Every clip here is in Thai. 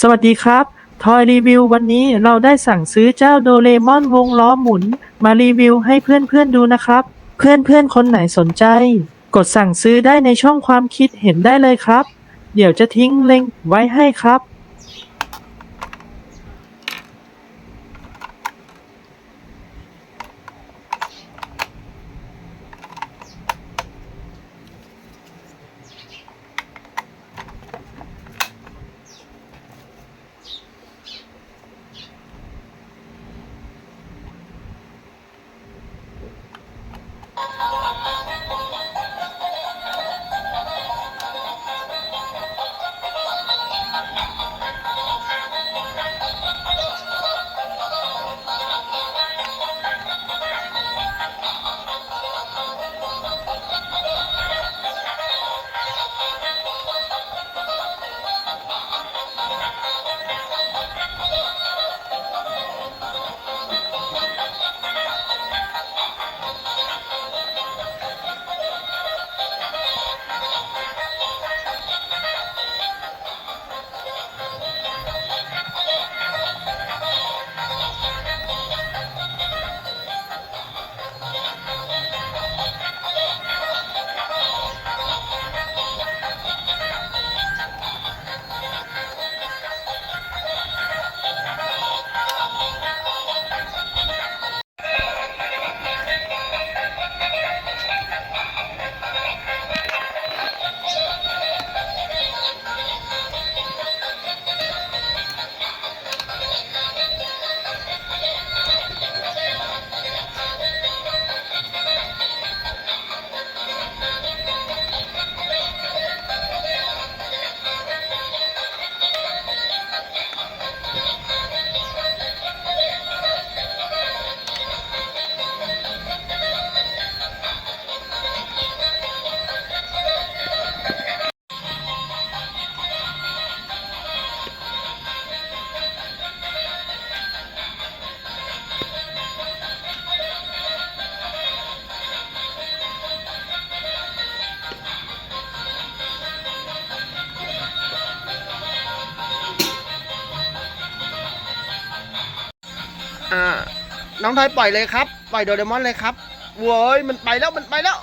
สวัสดีครับ ทอยรีวิววันนี้เราได้สั่งซื้อเจ้าโดเรมอนวงล้อหมุน มารีวิวให้เพื่อนๆดูนะครับ เพื่อนๆคนไหนสนใจ กดสั่งซื้อได้ในช่องความคิดเห็นได้เลยครับ เดี๋ยวจะทิ้งลิงก์ไว้ให้ครับ Thank you. อ่า น้องทอยปล่อยเลยครับ ปล่อยโดเรมอนเลยครับโว้ยมันไปแล้วมันไปแล้ว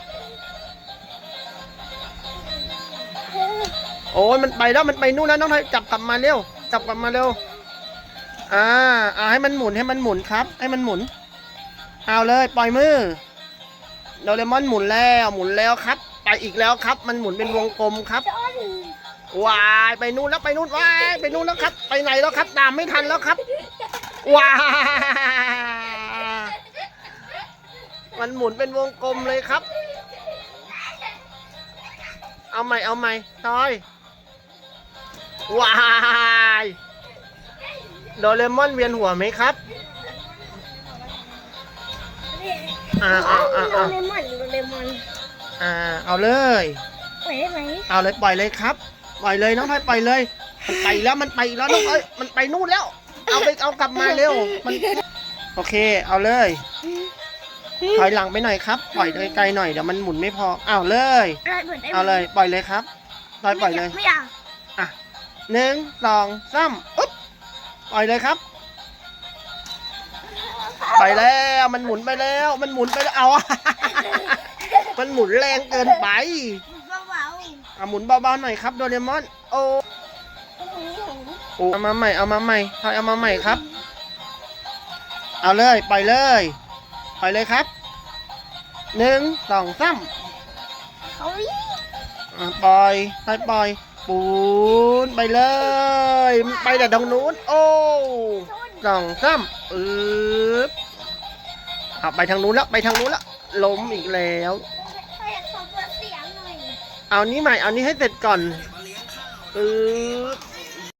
โอ้ยมันไปแล้วมันไปนู่นแล้วน้องทอยจับกลับมาเร็ว จับกลับมาเร็ว อ่า อ่าให้มันหมุนให้มันหมุนครับ ให้มันหมุน เอาเลยปล่อยมือโดเรมอนหมุนแล้วหมุนแล้วครับ ไปอีกแล้วครับ มันหมุนเป็นวงกลมครับว้ายไปนู่นแล้วไปนู่นว้ายไปนู่นแล้วครับ ไปไหนแล้วครับ ตามไม่ทันแล้วครับ ว้ายมันหมุนเป็นวงกลมเลยครับ เอาใหม่ เอาใหม่ทอย ว้ายโดเรมอนเวียนหัวไหมครับ อ่าอ่าอ่าโดอ่าเรมอนโดเรมอนอ่า เอาเลย ปล่อยได้ไหมเอาเลยปล่อยเลยครับ ปล่อยเลยน้องทอยปล่อยเลย มันไปแล้วมันไปแล้วน้องเอ้ย มันไปนู่นแล้ว เอาไปเอากลับมาเร็ว มันโอเค เอาเลย ถอยหลังไปหน่อยครับ ปล่อยไกลๆหน่อยเดี๋ยวมันหมุนไม่พอเอาเลยอะไรเหมือนได้ไหมเอาเลย ปล่อยเลยครับทอยปล่อยเลยไม่อยากหนึ่งสองสามอุ๊บปล่อยเลยครับไปแล้วมันหมุนไปแล้ว มันหมุนไปแล้วเอา มันหมุนแรงเกินไปเบาเอาหมุนเบาๆหน่อยครับโดเรมอน โอ้ๆ โอ้เอามาใหม่เอามาใหม่ทอยเอามาใหม่ครับ เอาเลยปล่อยเลยปล่อยเลยครับหนึ่งสองสามเขาอะปล่อยทอยปล่อย ปูนไปเลยไปแต่ตรงนู้นโอ้สองสามอึ๊บเอาไปทางนู้นแล้วไปทางนู้นแล้วล้มอีกแล้ว เขาอยากขอเปิดเสียงหน่อย เอานี้ใหม่ เอานี้ให้เสร็จก่อนอึ๊บ